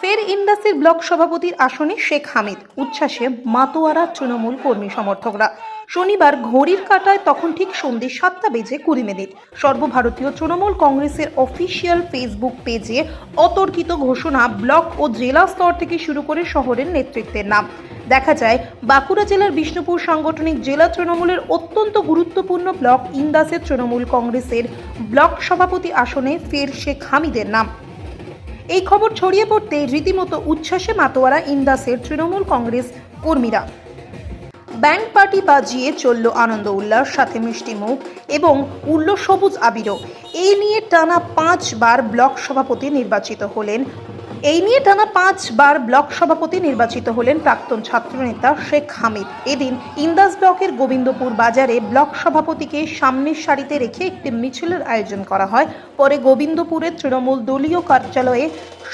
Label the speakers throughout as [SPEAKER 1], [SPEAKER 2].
[SPEAKER 1] ফের ইন্ডাসের ব্লক সভাপতির আসনে শেখ হামিদ। উচ্ছ্বাসে মাতোয়ারা তৃণমূল কর্মী সমর্থকরা। শনিবার ঘড়ির কাটায় তখন ঠিক সন্ধ্যে সাতটা বেজে কুড়ি মিনিট। সর্বভারতীয় তৃণমূল কংগ্রেসের অফিসিয়াল ফেসবুক পেজে অতর্কিত ঘোষণা ব্লক ও জেলা স্তর থেকে শুরু করে শহরের নেতৃত্বের নাম। দেখা যায়, বাঁকুড়া জেলার বিষ্ণুপুর সাংগঠনিক জেলা তৃণমূলের অত্যন্ত গুরুত্বপূর্ণ ব্লক ইন্দাসের তৃণমূল কংগ্রেসের ব্লক সভাপতি আসনে ফের শেখ হামিদের নাম। এই খবর ছড়িয়ে পড়তে রীতিমতো উচ্ছ্বাসে মাতোয়ারা ইন্দাসের তৃণমূল কংগ্রেস কর্মীরা। ব্যাংক পার্টি বাজিয়ে চলল আনন্দ উল্লাস, সাথে মিষ্টি মুখ এবং উল্ল সবুজ আবিরও। এই নিয়ে টানা পাঁচবার ব্লক সভাপতি নির্বাচিত হলেন এই নিয়ে টানা পাঁচবার ব্লক সভাপতি নির্বাচিত হলেন প্রাক্তন ছাত্রনেতা শেখ হামিদ। এদিন ইন্দাস ব্লকের গোবিন্দপুর বাজারে ব্লক সভাপতিকে সামনের সারিতে রেখে একটি মিছিলের আয়োজন করা হয়। পরে গোবিন্দপুরের তৃণমূল দলীয় কার্যালয়ে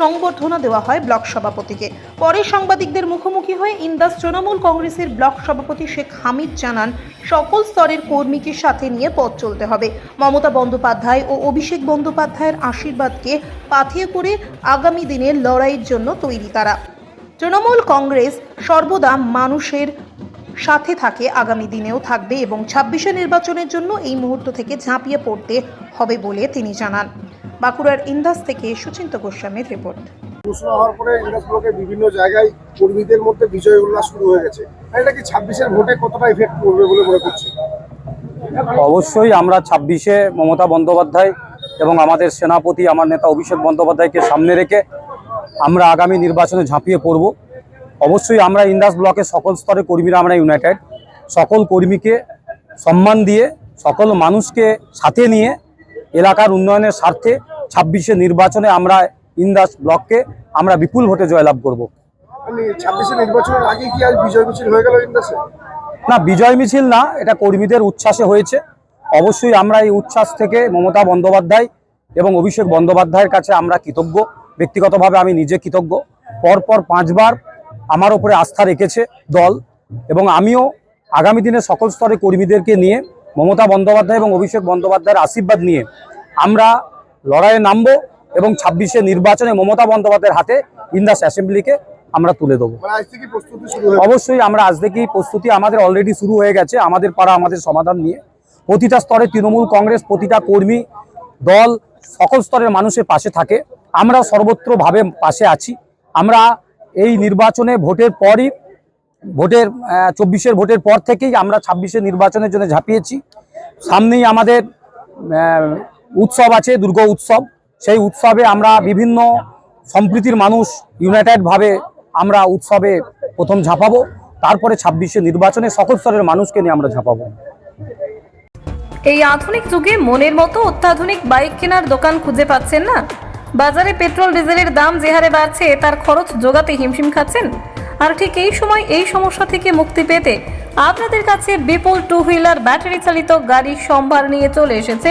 [SPEAKER 1] সংবর্ধনা দেওয়া হয় ব্লক সভাপতিকে। পরে সাংবাদিকদের মুখোমুখি হয়ে ইন্দাস তৃণমূল কংগ্রেসের ব্লক সভাপতি শেখ হামিদ জানান, সকল স্তরের কর্মীকে সাথে নিয়ে পথ চলতে হবে। মমতা বন্দ্যোপাধ্যায় ও অভিষেক বন্দ্যোপাধ্যায়ের আশীর্বাদকে পাথিয়ে করে আগামী দিনের লড়াইয়ের জন্য তৈরি তারা। তৃণমূল কংগ্রেস সর্বদা মানুষের সাথে থাকে, আগামী দিনেও থাকবে এবং ছাব্বিশে নির্বাচনের জন্য এই মুহূর্ত থেকে ঝাঁপিয়ে পড়তে হবে বলে তিনি জানান। বাঁকুড়ার ইন্দাস থেকে সুচিন্ত গোস্বামীর রিপোর্ট।
[SPEAKER 2] ঘোষণা হওয়ার পরে ইন্ডাস ব্লকের বিভিন্ন জায়গায় কর্মীদের মধ্যে বিজয় উল্লাস শুরু হয়ে গেছে। এটা কি ছাব্বিশের ভোটে কতটা ইফেক্ট করবে বলে মনে করছে
[SPEAKER 3] অবশ্যই আমরা ছাব্বিশে মমতা বন্দ্যোপাধ্যায় এবং আমাদের সেনাপতি আমার নেতা অভিষেক বন্দ্যোপাধ্যায়কে সামনে রেখে আমরা আগামী নির্বাচনে ঝাঁপিয়ে পড়ব। অবশ্যই আমরা ইন্দাস ব্লকের সকল স্তরে কর্মীরা আমরা ইউনাইটেড সকল কর্মীকে সম্মান দিয়ে সকল মানুষকে সাথে নিয়ে এলাকার উন্নয়নের স্বার্থে ছাব্বিশে নির্বাচনে আমরা ইন্দাস ব্লককে আমরা বিপুল ভোটে জয়লাভ করব।
[SPEAKER 2] ছাব্বিশে নির্বাচনের আগে কি আজ বিজয় মিছিল হয়ে গেল ইন্ডাসে
[SPEAKER 3] না বিজয় মিছিল না এটা কর্মীদের উচ্ছ্বাসে হয়েছে। অবশ্যই আমরা এই উচ্ছ্বাস থেকে মমতা বন্দ্যোপাধ্যায় এবং অভিষেক বন্দ্যোপাধ্যায়ের কাছে আমরা কৃতজ্ঞ। ব্যক্তিগতভাবে আমি নিজে কৃতজ্ঞ। পরপর পাঁচবার আমার ওপরে আস্থা রেখেছে দল এবং আমিও আগামী দিনে সকল স্তরে কর্মীদেরকে নিয়ে মমতা বন্দ্যোপাধ্যায় এবং অভিষেক বন্দ্যোপাধ্যায়ের আশীর্বাদ নিয়ে আমরা লড়াইয়ে নামবো এবং ছাব্বিশে নির্বাচনে মমতা বন্দ্যোপাধ্যায়ের হাতে ইন্দাস অ্যাসেম্বলিকে আমরা তুলে দেবো।
[SPEAKER 2] মানে
[SPEAKER 3] অবশ্যই আমরা আজ থেকেই প্রস্তুতি আমাদের অলরেডি শুরু হয়ে গেছে আমাদের পাড়া আমাদের সমাধান নিয়ে। প্রতিটা স্তরে তৃণমূল কংগ্রেস প্রতিটা কর্মী দল সকল স্তরের মানুষের পাশে থাকে। আমরা সর্বত্রভাবে পাশে আছি। আমরা এই নির্বাচনে ভোটের পরই ভোটের চব্বিশের ভোটের পর থেকেই আমরা ছাব্বিশের নির্বাচনের জন্য ঝাঁপিয়েছি। সামনেই আমাদের উৎসব আছে, দুর্গা উৎসব। সেই উৎসবে আমরা বিভিন্ন সম্প্রীতির মানুষ ইউনাইটেডভাবে আমরা উৎসবে প্রথম ঝাঁপাবো। তারপরে ছাব্বিশে নির্বাচনে সকল স্তরের মানুষকে নিয়ে আমরা ঝাঁপাবো।
[SPEAKER 4] এই আধুনিক যুগে মনের মতো অত্যাধুনিক বাইক কেনার দোকান খুঁজে পাচ্ছেন না? বাজারে পেট্রোল, ডিজেলের দাম যে হারে বাড়ছে, তার খরচ যোগাতে হিমশিম খাচ্ছেন? আর ঠিক এই সময় এই সমস্যা থেকে মুক্তি পেতে আপনাদের কাছে বিপুল টু হুইলার ব্যাটারি চালিত গাড়ির সম্ভার নিয়ে চলে এসেছে